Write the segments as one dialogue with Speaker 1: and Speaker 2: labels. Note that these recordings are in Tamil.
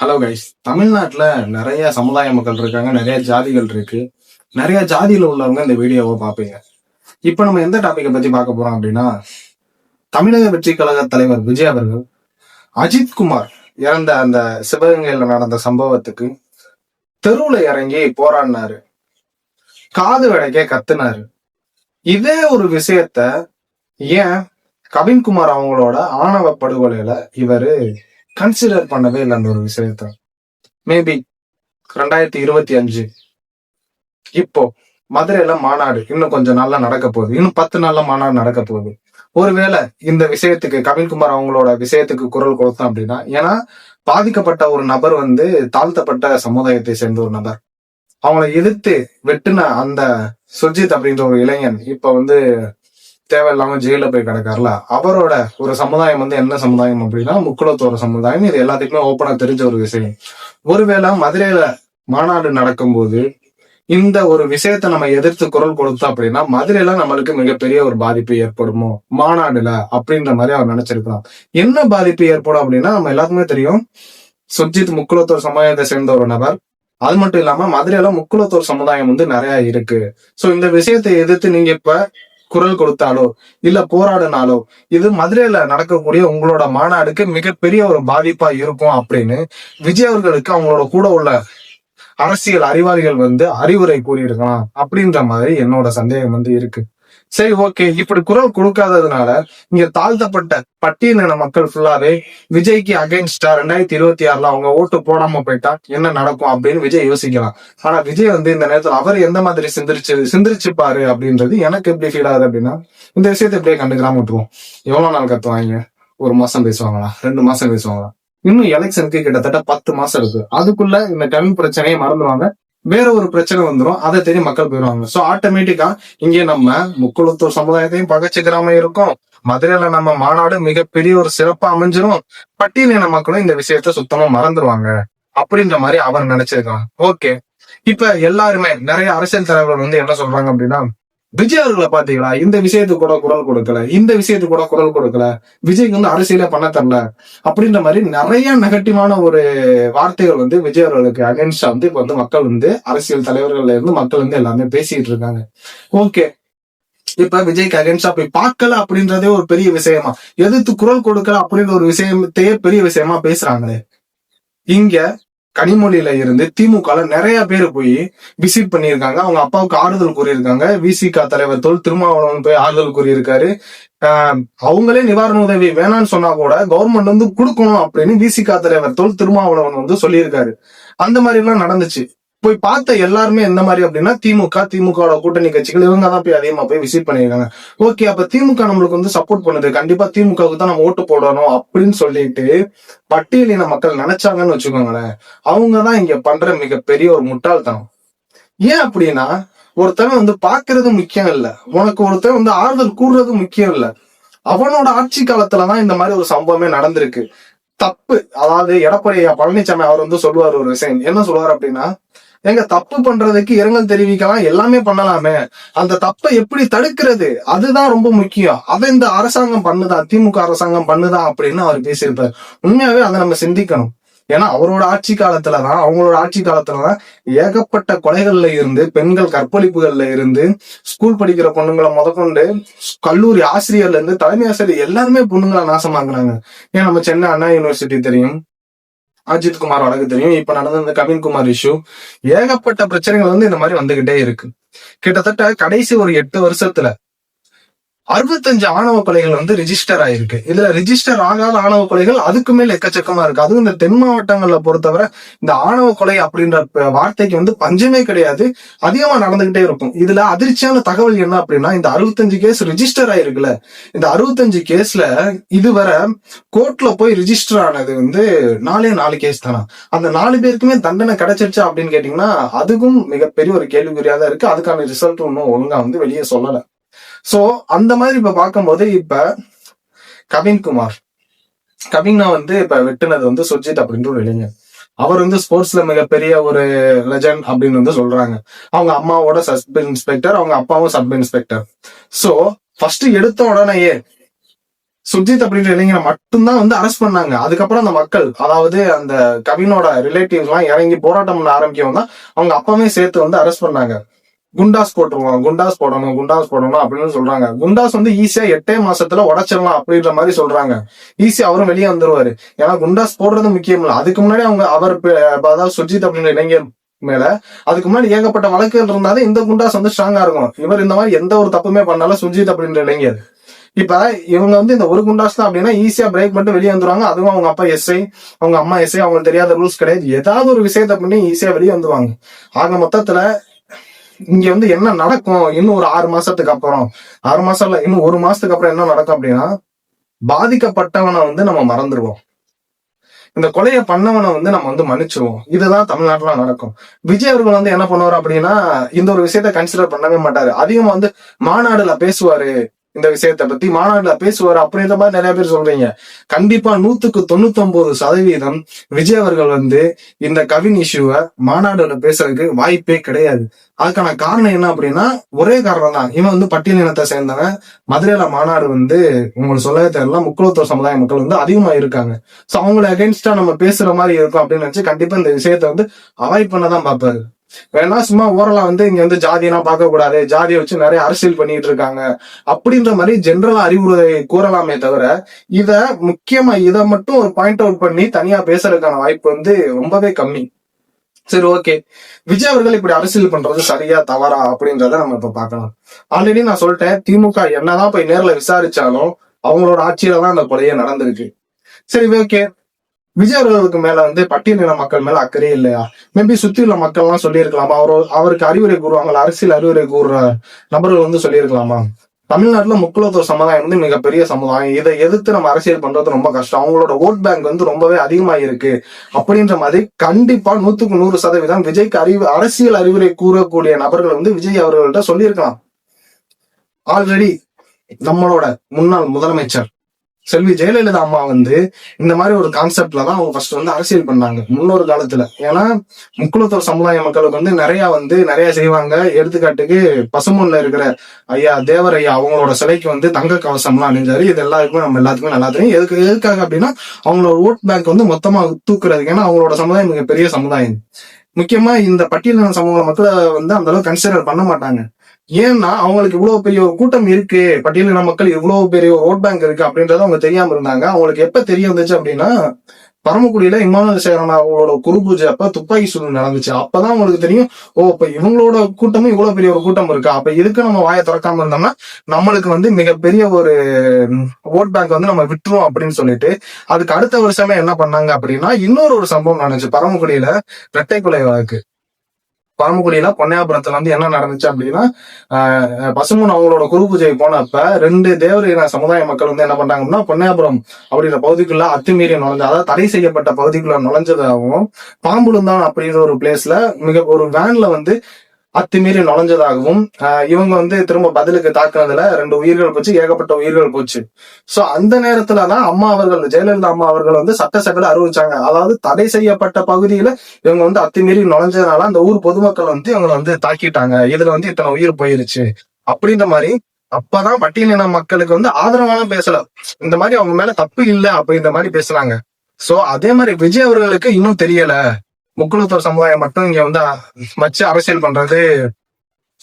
Speaker 1: ஹலோ கைஸ் தமிழ்நாட்டுல நிறைய சமுதாய மக்கள் இருக்காங்க. நிறைய ஜாதிகள் இருக்கு. நிறைய ஜாதியில் உள்ளவங்க இந்த வீடியோவை பார்ப்பீங்க. இப்போ நம்ம எந்த டாப்பிக்கை பத்தி பார்க்க போறோம் அப்படின்னா தமிழக வெற்றி கழக தலைவர் விஜய் அவர்கள் அஜித் குமார் இறந்த அந்த சிவகங்கையில் நடந்த சம்பவத்துக்கு தெருவுல இறங்கி போராடினாரு. காது விடைக்க கத்துனாரு. இதே ஒரு விஷயத்த ஏன் கவின்குமார் அவங்களோட ஆணவ படுகொலையில இவரு கன்சிடர் பண்ணவே இல்லை அந்த ஒரு விஷயத்த. மேபி ரெண்டாயிரத்தி இருபத்தி அஞ்சு. இப்போ மதுரையில மாநாடு இன்னும் கொஞ்சம் நாள்ல நடக்க போகுது. இன்னும் பத்து நாள்ல மாநாடு நடக்க போகுது. ஒருவேளை இந்த விஷயத்துக்கு கவின்குமார் அவங்களோட விஷயத்துக்கு குரல் கொடுத்தோம் அப்படின்னா ஏன்னா பாதிக்கப்பட்ட ஒரு நபர் வந்து தாழ்த்தப்பட்ட சமுதாயத்தை சேர்ந்த ஒரு நபர். அவங்களை எதிர்த்து வெட்டின அந்த சுர்ஜித் அப்படின்ற ஒரு இளைஞன் இப்ப வந்து தேவையில்லாம ஜெயில போய் கிடக்காருல அவரோட ஒரு சமுதாயம் வந்து என்ன சமுதாயம் அப்படின்னா முக்குளத்தோர சமுதாயம். இது எல்லாத்துக்குமே ஓப்பனா தெரிஞ்ச ஒரு விஷயம். ஒருவேளை மதுரையில மாநாடு நடக்கும்போது இந்த ஒரு விஷயத்த நம்ம எதிர்த்து குரல் கொடுத்தோம் அப்படின்னா மதுரையில நம்மளுக்கு மிகப்பெரிய ஒரு பாதிப்பு ஏற்படுமோ? மாநாடுல அப்படின்ற மாதிரி அவர் நினைச்சிருக்கலாம் என்ன பாதிப்பு ஏற்படும் அப்படின்னா நம்ம எல்லாத்துக்குமே தெரியும். சுஜித் முக்குளத்தோர் சமுதாயத்தை சேர்ந்த ஒரு நபர். அது மட்டும் இல்லாம மதுரையில முக்குளத்தோர் சமுதாயம் வந்து நிறைய இருக்கு. சோ இந்த விஷயத்தை எதிர்த்து நீங்க இப்ப குரல் கொடுத்தாலோ இல்ல போராடினாலோ இது மதுரையில நடக்கக்கூடிய உங்களோட மாநாடுக்கு மிகப்பெரிய ஒரு பாதிப்பா இருக்கும் அப்படின்னு விஜய் அவர்களுக்கு அவங்களோட கூட உள்ள அரசியல் அறிவாளிகள் வந்து அறிவுரை கூறியிருக்கலாம் அப்படின்ற மாதிரி என்னோட சந்தேகம் வந்து இருக்கு. சரி ஓகே இப்படி குரல் கொடுக்காததுனால இங்க தாழ்த்தப்பட்ட பட்டியலின மக்கள் ஃபுல்லாவே விஜய்க்கு அகைன்ஸ்டா ரெண்டாயிரத்தி இருபத்தி ஆறுல அவங்க ஓட்டு போடாம போயிட்டா என்ன நடக்கும் அப்படின்னு விஜய் யோசிக்கலாம். ஆனா விஜய் வந்து இந்த நேரத்துல அவர் எந்த மாதிரி சிந்திரிச்சு சிந்திரிச்சுப்பாரு அப்படின்றது எனக்கு எப்படி ஃபீல் ஆகுது அப்படின்னா இந்த விஷயத்தை எப்படியே கண்டுக்கிறாம விட்டுருவோம். எவ்வளவு நாள் கத்துவாங்க ஒரு மாசம் பேசுவாங்களா? ரெண்டு மாசம் பேசுவாங்களா? இன்னும் எலெக்ஷனுக்கு கிட்டத்தட்ட பத்து மாசம் இருக்கு. அதுக்குள்ள இந்த டைம் பிரச்சனையை மறந்துவாங்க வேற ஒரு பிரச்சனை வந்துடும் அதை தேடி மக்கள் போயிடுவாங்க. சோ ஆட்டோமேட்டிக்கா இங்கே நம்ம முக்குளத்தூர் சமுதாயத்தையும் பகச்சுக்கிறாம இருக்கும். மதுரையில நம்ம மாநாடு மிகப்பெரிய ஒரு சிறப்பா அமைஞ்சிரும். பட்டியலின மக்களும் இந்த விஷயத்த சுத்தமா மறந்துடுவாங்க அப்படின்ற மாதிரி அவர் நினைச்சிருக்கான் ஓகே இப்ப எல்லாருமே நிறைய அரசியல் தலைவர்கள் வந்து என்ன சொல்றாங்க அப்படின்னா விஜய் அவர்களை பாத்தீங்களா? இந்த விஷயத்துக்கு கூட குரல் கொடுக்கல. இந்த விஷயத்துக்கு கூட குரல் கொடுக்கல. விஜய்க்கு வந்து அரசியல பண்ண தரல. அப்படின்ற மாதிரி நிறைய நெகட்டிவான ஒரு வார்த்தைகள் வந்து விஜய் அவர்களுக்கு அகேன்ஸ்டா வந்து இப்ப வந்து மக்கள் வந்து அரசியல் தலைவர்கள்ல இருந்து மக்கள் வந்து எல்லாமே பேசிட்டு இருக்காங்க. ஓகே. இப்ப விஜய்க்கு அகேன்ஸ்டா போய் பார்க்கல அப்படின்றதே ஒரு பெரிய விஷயமா? எதிர்த்து குரல் கொடுக்கல அப்படின்ற ஒரு விஷயத்தையே பெரிய விஷயமா பேசுறாங்களே. இங்க கனிமொழியில இருந்து திமுக நிறைய பேர் போய் விசிட் பண்ணியிருக்காங்க. அவங்க அப்பாவுக்கு ஆறுதல் கூறியிருக்காங்க. விசிக தலைவர் தொல் திருமாவளவன் போய் ஆறுதல் கூறியிருக்காரு. ஆஹ் அவங்களே நிவாரண உதவி வேணாம்னு சொன்னா கூட கவர்மெண்ட் வந்து கொடுக்கணும் அப்படின்னு விசிக தலைவர் தொல் திருமாவளவன் வந்து சொல்லியிருக்காரு. அந்த மாதிரி எல்லாம் நடந்துச்சு. போய் பார்த்த எல்லாருமே எந்த மாதிரி அப்படின்னா திமுக திமுக கூட்டணி கட்சிகள் இவங்க தான் போய் அதிகமா போய் விசிட் பண்ணியிருக்காங்க. ஓகே அப்ப திமுக நம்மளுக்கு வந்து சப்போர்ட் பண்ணுது. கண்டிப்பா திமுகவுக்கு தான் நம்ம ஓட்டு போடணும் அப்படின்னு சொல்லிட்டு பட்டியலின மக்கள் நினைச்சாங்கன்னு வச்சுக்கோங்களேன். அவங்கதான் இங்க பண்ற மிகப்பெரிய ஒரு முட்டாள்தனம். ஏன் அப்படின்னா ஒருத்தன் வந்து பாக்குறது முக்கியம் இல்ல. உனக்கு ஒருத்தன் வந்து ஆறுதல் கூறுறது முக்கியம் இல்ல. அவனோட ஆட்சி காலத்துலதான் இந்த மாதிரி ஒரு சம்பவமே நடந்திருக்கு. தப்பு. அதாவது எடப்பாடி பழனிசாமி அவர் வந்து சொல்லுவார் ஒரு விஷயம். என்ன சொல்லுவார் அப்படின்னா எங்க தப்பு பண்றதுக்கு இரங்கல் தெரிவிக்கலாம் எல்லாமே பண்ணலாமே. அந்த தப்பை எப்படி தடுக்கிறது? அதுதான் ரொம்ப முக்கியம். அதை இந்த அரசாங்கம் பண்ணுதான் திமுக அரசாங்கம் பண்ணுதா? அப்படின்னு அவர் பேசியிருப்பார். உண்மையாவே அதை நம்ம சிந்திக்கணும். ஏன்னா அவரோட ஆட்சி காலத்துலதான் அவங்களோட ஆட்சி காலத்துலதான் ஏகப்பட்ட கொலைகள்ல இருந்து பெண்கள் கற்பழிப்புகள்ல இருந்து ஸ்கூல் படிக்கிற பொண்ணுங்களை முதற்கொண்டு கல்லூரி ஆசிரியர்ல இருந்து தலைமை ஆசிரியர் எல்லாருமே பொண்ணுங்களை நாசமாக்குறாங்க. ஏன் நம்ம சென்னை அண்ணா யூனிவர்சிட்டி தெரியும்? அஜித் குமார் வழக்கு தெரியும். இப்ப நடந்த இந்த கவின்குமார் இஷ்யூ ஏகப்பட்ட பிரச்சனைகள் வந்து இந்த மாதிரி வந்துகிட்டே இருக்கு. கிட்டத்தட்ட கடைசி ஒரு எட்டு வருஷத்துல அறுபத்தஞ்சு ஆணவ கொலைகள் வந்து ரிஜிஸ்டர் ஆயிருக்கு. இதுல ரிஜிஸ்டர் ஆகாத ஆணவ கொலைகள் அதுக்கு மேல் எக்கச்சக்கமா இருக்கு. அதுவும் இந்த தென் மாவட்டங்கள்ல பொறுத்தவரை இந்த ஆணவ கொலை அப்படின்ற வார்த்தைக்கு வந்து பஞ்சமே கிடையாது. அதிகமா நடந்துகிட்டே இருக்கும். இதுல அதிர்ச்சியான தகவல் என்ன அப்படின்னா இந்த அறுபத்தஞ்சு கேஸ் ரிஜிஸ்டர் ஆயிருக்குல்ல. இந்த அறுபத்தஞ்சு கேஸ்ல இதுவரை கோர்ட்ல போய் ரிஜிஸ்டர் ஆனது வந்து நாலே நாலு கேஸ் தானா? அந்த நாலு பேருக்குமே தண்டனை கிடைச்சிருச்சா அப்படின்னு கேட்டீங்கன்னா அதுக்கும் மிகப்பெரிய ஒரு கேள்விக்குறியா தான் இருக்கு. அதுக்கான ரிசல்ட் ஒன்றும் ஒழுங்கா வந்து வெளியே சொல்லலை. ஸோ அந்த மாதிரி இப்ப பார்க்கும்போது இப்ப கவின்குமார் கவின்னா வந்து இப்ப வெட்டுனது வந்து சுஜித் அப்படின்ற ஒரு இளைஞர். அவர் வந்து ஸ்போர்ட்ஸ்ல மிகப்பெரிய ஒரு லெஜண்ட் அப்படின்னு வந்து சொல்றாங்க. அவங்க அம்மாவோட சப் இன்ஸ்பெக்டர் அவங்க அப்பாவும் சப் இன்ஸ்பெக்டர் சோ ஃபர்ஸ்ட் எடுத்த உடனேயே சுஜித் அப்படின்ற இளைஞரை மட்டும்தான் வந்து அரெஸ்ட் பண்ணாங்க. அதுக்கப்புறம் அந்த மக்கள் அதாவது அந்த கவினோட ரிலேட்டிவ்ஸ் எல்லாம் இறங்கி போராட்டம் பண்ண ஆரம்பிக்கவும் தான் அவங்க அப்பாவே சேர்த்து வந்து அரெஸ்ட் பண்ணாங்க. குண்டாஸ் போட்டுருவோம் குண்டாஸ் போடணும் குண்டாஸ் போடணும் அப்படின்னு சொல்றாங்க. குண்டாஸ் வந்து ஈஸியா எட்டே மாசத்துல உடைச்சிடலாம் அப்படின்ற மாதிரி சொல்றாங்க. ஈஸியா அவரும் வெளியே வந்துருவாரு. ஏன்னா குண்டாஸ் போடுறது முக்கியம் இல்லை. அதுக்கு முன்னாடி அவங்க அவர் அதாவது சுஜித் அப்படின்ற இளைஞர் மேல அதுக்கு முன்னாடி ஏகப்பட்ட வழக்குகள் இருந்தாலும் இந்த குண்டாஸ் வந்து ஸ்ட்ராங்கா இருக்கும் இவர் இந்த மாதிரி எந்த ஒரு தப்புமே பண்ணாலும் சுஜித் அப்படின்ற இளைஞர். இப்ப இவங்க வந்து இந்த ஒரு குண்டாஸ் தான் அப்படின்னா ஈஸியா பிரேக் பண்ணிட்டு வெளியே வந்துருவாங்க. அதுவும் அவங்க அப்பா எஸ்ஐ அவங்க அம்மா எஸ்ஐ அவங்களுக்கு தெரியாத ரூல்ஸ் கிடையாது. ஏதாவது ஒரு விஷயத்த பண்ணி ஈஸியா வெளியே வந்துருவாங்க. ஆக மொத்தத்துல இங்க வந்து என்ன நடக்கும்? இன்னும் ஒரு ஆறு மாசத்துக்கு அப்புறம். ஆறு மாசம் இல்ல இன்னும் ஒரு மாசத்துக்கு அப்புறம் என்ன நடக்கும் அப்படின்னா பாதிக்கப்பட்டவனை வந்து நம்ம மறந்துடுவோம் இந்த கொலையை பண்ணவனை வந்து நம்ம வந்து மன்னிச்சிருவோம். இதுதான் தமிழ்நாட்டுல நடக்கும். விஜய் அவர்கள் வந்து என்ன பண்ணுவாரு அப்படின்னா இந்த ஒரு விஷயத்த கன்சிடர் பண்ணவே மாட்டாரு. அதிகமா வந்து மாநாடுல பேசுவாரு. இந்த விஷயத்த பத்தி மாநாடுல பேசுவாரு. அப்படின்ற மாதிரி நிறைய பேர் சொல்றீங்க. கண்டிப்பா நூத்துக்கு தொண்ணூத்தி ஒன்பது சதவீதம் விஜய் அவர்கள் வந்து இந்த கவின் இஷ்யூவை மாநாடுல பேசுறதுக்கு வாய்ப்பே கிடையாது. அதுக்கான காரணம் என்ன அப்படின்னா ஒரே காரணம் தான். இவன் வந்து பட்டியல் இனத்தை சேர்ந்தவன். மதுரையில மாநாடு வந்து உங்களுக்கு சொல்லவே தெரியல முக்கியத்துவ சமுதாய மக்கள் வந்து அதிகமா இருக்காங்க. சோ அவங்கள அகைன்ஸ்டா நம்ம பேசுற மாதிரி இருக்கும் அப்படின்னு நினைச்சு கண்டிப்பா இந்த விஷயத்த வந்து அவாய்ட் பண்ணதான் பார்ப்பாரு. வேணா சும்மா ஓரலா வந்து இங்க வந்து ஜாதியெல்லாம் பார்க்க கூடாது ஜாதியை வச்சு நிறைய அரசியல் பண்ணிட்டு இருக்காங்க. அப்படின்ற மாதிரி ஜென்ரலா அறிவுரை கூறலாமே தவிர இத முக்கியமா இத மட்டும் ஒரு பாயிண்ட் அவுட் பண்ணி தனியா பேசுறதுக்கான வாய்ப்பு வந்து ரொம்பவே கம்மி. சரி ஓகே விஜய் அவர்கள் இப்படி அரசியல் பண்றது சரியா தவறா அப்படின்றத நம்ம இப்ப பாக்கலாம் ஆல்ரெடி நான் சொல்லிட்டேன் திமுக என்னதான் போய் நேர்ல விசாரிச்சாலும் அவங்களோட ஆட்சியில தான் அந்த கொலையே நடந்திருக்கு. சரி ஓகே விஜய் அவர்களுக்கு மேல வந்து பட்டியலின மக்கள் மேல அக்கறையே இல்லையா? மேபி சுத்தி உள்ள மக்கள் எல்லாம் சொல்லியிருக்கலாமா? அவர் அவருக்கு அறிவுரை கூறுவாங்களா அரசியல் அறிவுரை கூறுற நபர்கள் வந்து சொல்லியிருக்கலாமா? தமிழ்நாட்டுல முக்குலத்தோர் சமுதாயம் வந்து மிகப்பெரிய சமுதாயம். இதை எதிர்த்து நம்ம அரசியல் பண்றது ரொம்ப கஷ்டம். அவங்களோட ஓட் பேங்க் வந்து ரொம்பவே அதிகமா இருக்கு அப்படின்ற மாதிரி கண்டிப்பா நூத்துக்கு நூறு சதவீதம் விஜய்க்கு அறிவு அரசியல் அறிவுரை கூறக்கூடிய நபர்கள் வந்து விஜய் அவர்கள்ட்ட சொல்லியிருக்கலாம். ஆல்ரெடி நம்மளோட முன்னாள் முதலமைச்சர் செல்வி ஜெயலலிதா அம்மா வந்து இந்த மாதிரி ஒரு கான்செப்ட்ல தான் அவங்க ஃபர்ஸ்ட் வந்து அரசியல் பண்ணாங்க முன்னொரு காலத்துல. ஏன்னா முக்குளத்தோர் சமுதாய மக்களுக்கு வந்து நிறைய வந்து நிறைய செய்வாங்க. எடுத்துக்காட்டுக்கு பசுமொன்ல இருக்கிற ஐயா தேவர் ஐயா அவங்களோட சிலைக்கு வந்து தங்க கவசம்லாம் அணிஞ்சாரு. இது எல்லாருக்குமே நம்ம எல்லாத்துக்குமே நல்லா தெரியும். எதுக்கு எதுக்காக அப்படின்னா அவங்களோட ஓட் பேங்க் வந்து மொத்தமா தூக்குறதுக்கு. ஏன்னா அவங்களோட சமுதாயம் மிகப்பெரிய சமுதாயம். முக்கியமா இந்த பட்டியலின சமூக மக்களை வந்து அந்த அளவுக்கு கன்சிடர் பண்ண மாட்டாங்க. ஏன்னா அவங்களுக்கு இவ்வளவு பெரிய ஒரு கூட்டம் இருக்கு பட்டியலின மக்கள் இவ்வளவு பெரிய ஓட் பேங்க் இருக்கு அப்படின்றது அவங்க தெரியாம இருந்தாங்க. அவங்களுக்கு எப்ப தெரிய வந்துச்சு அப்படின்னா பரமக்குடியில இமானுவல் சேரன் அவங்களோட குரு பூஜை அப்ப துப்பாக்கி சூடு நடந்துச்சு. அப்பதான் அவங்களுக்கு தெரியும் ஓ இப்ப இவங்களோட கூட்டமும் இவ்வளவு பெரிய ஒரு கூட்டம் இருக்கா? அப்ப இதுக்கு நம்ம வாயை திறக்காம இருந்தோம்னா நம்மளுக்கு வந்து மிகப்பெரிய ஒரு ஓட் பேங்க் வந்து நம்ம விட்டுருவோம் அப்படின்னு சொல்லிட்டு அதுக்கு அடுத்த வருஷமே என்ன பண்ணாங்க அப்படின்னா இன்னொரு ஒரு சம்பவம் நடந்துச்சு பரமக்குடியில இரட்டை கொலை வழக்கு. பரமக்குடியில பொன்னையாபுரத்துல வந்து என்ன நடந்துச்சு அப்படின்னா ஆஹ் பசுமன் அவங்களோட குரு பூஜை போனப்ப ரெண்டு தேவரின சமுதாய மக்கள் வந்து என்ன பண்றாங்கன்னா அப்படின்னா பொன்னையாபுரம் அப்படின்ற பகுதிக்குள்ள அத்துமீறி நுழைஞ்ச அதாவது தடை செய்யப்பட்ட பகுதிக்குள்ள நுழைஞ்சதாகவும் பாம்புலுந்தான் அப்படின்ற ஒரு பிளேஸ்ல மிக ஒரு வேன்ல வந்து அத்துமீறி நுழைஞ்சதாகவும் ஆஹ் இவங்க வந்து திரும்ப பதிலுக்கு தாக்குனதுல ரெண்டு உயிர்கள் போச்சு ஏகப்பட்ட உயிர்கள் போச்சு. சோ அந்த நேரத்துலதான் அம்மா அவர்கள் ஜெயலலிதா அம்மா அவர்கள் வந்து சட்டசபையில அறிவிச்சாங்க. அதாவது தடை செய்யப்பட்ட பகுதியில இவங்க வந்து அத்துமீறி நுழைஞ்சதுனால அந்த ஊர் பொதுமக்கள் வந்து இவங்களை வந்து தாக்கிட்டாங்க. இதுல வந்து இத்தனை உயிர் போயிருச்சு. அப்படின்ற மாதிரி அப்பதான் பட்டியலின மக்களுக்கு வந்து ஆதரவான பேசல. இந்த மாதிரி அவங்க மேல தப்பு இல்லை அப்படின்ற மாதிரி பேசுறாங்க. சோ அதே மாதிரி விஜய் அவர்களுக்கு இன்னும் தெரியல. முக்குளத்தூர் சமுதாயம் மட்டும் இங்க வந்து வச்சு அரசியல் பண்றது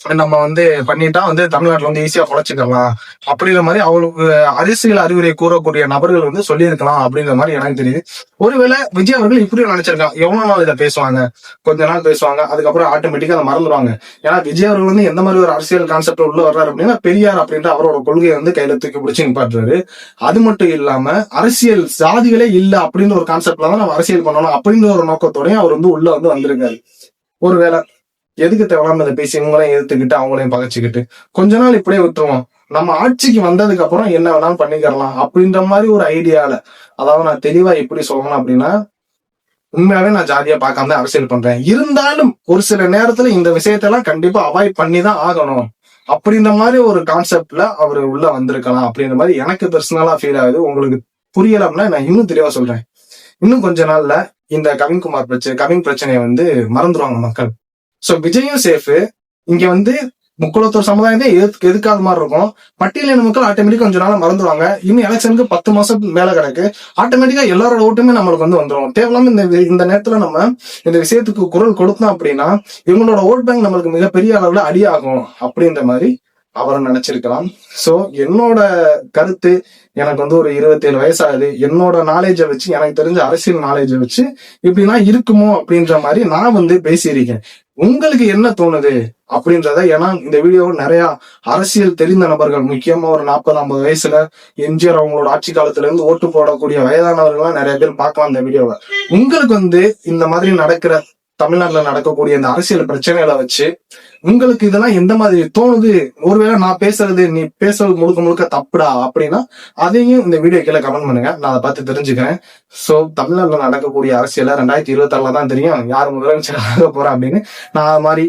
Speaker 1: நம்ம வந்து பண்ணிட்டா வந்து தமிழ்நாட்டுல வந்து ஈஸியா பொழைச்சிக்கலாம். அப்படிங்கிற மாதிரி அவங்களுக்கு அரசியல் அறிவுரை கூறக்கூடிய நபர்கள் வந்து சொல்லியிருக்கலாம் அப்படிங்கிற மாதிரி எனக்கு தெரியுது. ஒருவேளை விஜய் அவர்கள் இப்படி நினைச்சிருக்கான் எவ்வளவு நாள் இதை பேசுவாங்க? கொஞ்ச நாள் பேசுவாங்க. அதுக்கப்புறம் ஆட்டோமேட்டிக்கா அதை மறந்துடுவாங்க ஏன்னா விஜய் அவர்கள் வந்து எந்த மாதிரி ஒரு அரசியல் கான்செப்ட் உள்ள வர்றாரு அப்படின்னா பெரியார் அப்படின்ற அவரோட கொள்கையை வந்து கையில தூக்கி பிடிச்சி நிப்பாட்டுறாரு. அது மட்டும் இல்லாம அரசியல் சாதிகளே இல்ல அப்படின்னு ஒரு கான்செப்ட்ல தான் நம்ம அரசியல் பண்ணணும் அப்படின்ற ஒரு நோக்கத்தோடய அவர் வந்து உள்ள வந்து வந்திருக்காரு. ஒருவேளை எதுக்கு தேவையில்லாம இதை பேசி இவங்களையும் எதிர்த்துக்கிட்டு அவங்களையும் பகைச்சிக்கிட்டு? கொஞ்ச நாள் இப்படியே விட்டுருவோம். நம்ம ஆட்சிக்கு வந்ததுக்கு அப்புறம் என்ன வேணாலும் பண்ணிக்கிறலாம் அப்படின்ற மாதிரி ஒரு ஐடியால அதாவது நான் தெளிவா எப்படி சொல்லணும் அப்படின்னா உண்மையாவே நான் ஜாதியா பார்க்காம தான் அரசியல் பண்றேன். இருந்தாலும் ஒரு சில நேரத்துல இந்த விஷயத்தெல்லாம் கண்டிப்பா அவாய்ட் பண்ணி தான் ஆகணும். அப்படின்ற மாதிரி ஒரு கான்செப்ட்ல அவர் உள்ள வந்திருக்கலாம் அப்படின்ற மாதிரி எனக்கு பர்சனலா ஃபீல் ஆகுது. உங்களுக்கு புரியல அப்படின்னா நான் இன்னும் தெளிவா சொல்றேன். இன்னும் கொஞ்ச நாள்ல இந்த கவின்குமார் பிரச்சனை கவின் பிரச்சனையை வந்து மறந்துடுவாங்க மக்கள். சோ விஜயும் சேஃபு இங்க வந்து முக்குளத்தோர் சமுதாயத்தை எதுக்கு எதுக்காத மாதிரி இருக்கும்? பட்டியலின மக்கள் ஆட்டோமேட்டிக்கா கொஞ்ச நாள் மறந்துடுவாங்க இன்னும் எலெக்ஷனுக்கு பத்து மாசம் மேல கிடக்கு. ஆட்டோமேட்டிக்கா எல்லாரோட ஓட்டுமே நம்மளுக்கு வந்து வந்துடும் தேவையில்லாம இந்த இந்த நேரத்துல நம்ம இந்த விஷயத்துக்கு குரல் கொடுத்தோம் அப்படின்னா இவங்களோட ஓட் பேங்க் நம்மளுக்கு மிகப்பெரிய அளவுல அடியாகும் அப்படின்ற மாதிரி அவரை நினைச்சிருக்கலாம். சோ என்னோட கருத்து எனக்கு வந்து ஒரு இருபத்தேழு வயசாகுது. என்னோட நாலேஜை வச்சு எனக்கு தெரிஞ்ச அரசியல் நாலேஜை வச்சு இப்படிலாம் இருக்குமோ அப்படின்ற மாதிரி நான் வந்து பேசியிருக்கேன். உங்களுக்கு என்ன தோணுது அப்படின்றத ஏன்னா இந்த வீடியோ நிறைய அரசியல் தெரிந்த நபர்கள் முக்கியமா ஒரு நாற்பது ஐம்பது வயசுல எம்ஜிஆர் அவங்களோட ஆட்சி காலத்துல இருந்து ஓட்டு போடக்கூடிய வயதானவர்கள்லாம் நிறைய பேர் பார்க்கலாம் இந்த வீடியோவை உங்களுக்கு வந்து இந்த மாதிரி நடக்கிற தமிழ்நாட்டுல நடக்கக்கூடிய இந்த அரசியல் பிரச்சனைகளை வச்சு உங்களுக்கு இதெல்லாம் எந்த மாதிரி தோணுது? ஒருவேளை நான் பேசுறது நீ பேசுறது முழுக்க முழுக்க தப்புடா அப்படின்னா அதையும் இந்த வீடியோ கீழே கமெண்ட் பண்ணுங்க. நான் அதை பார்த்து தெரிஞ்சுக்கிறேன். சோ தமிழ்நாட்டுல நடக்கக்கூடிய அரசியல ரெண்டாயிரத்தி இருபத்தாறுல தான் தெரியும். யார் முதலமைச்சர் ஆக போறா அப்படின்னு. நான் அது மாதிரி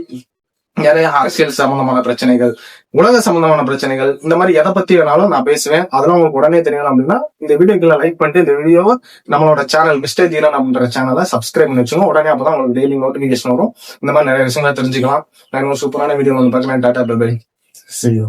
Speaker 1: நிறைய அரசியல் சம்பந்தமான பிரச்சனைகள் உலக சம்பந்தமான பிரச்சனைகள் இந்த மாதிரி எதை பத்தி வேணாலும் நான் பேசுவேன். அதெல்லாம் உங்களுக்கு உடனே தெரியணும் அப்படின்னா இந்த வீடியோக்குள்ள லைக் பண்ணிட்டு இந்த வீடியோவை நம்மளோட சேனல் மிஸ்டர் தீரன் அப்படின்ற சேனலை சப்ஸ்கிரைப் பண்ணி வச்சுக்கோங்க. உடனே அப்பதான் உங்களுக்கு டெய்லி நோட்டிபிகேஷன் வரும். இந்த மாதிரி நிறைய விஷயங்களை தெரிஞ்சுக்கலாம். நான் சூப்பரான வீடியோ வந்து பார்க்கலாம் டாடா பை சரியோ.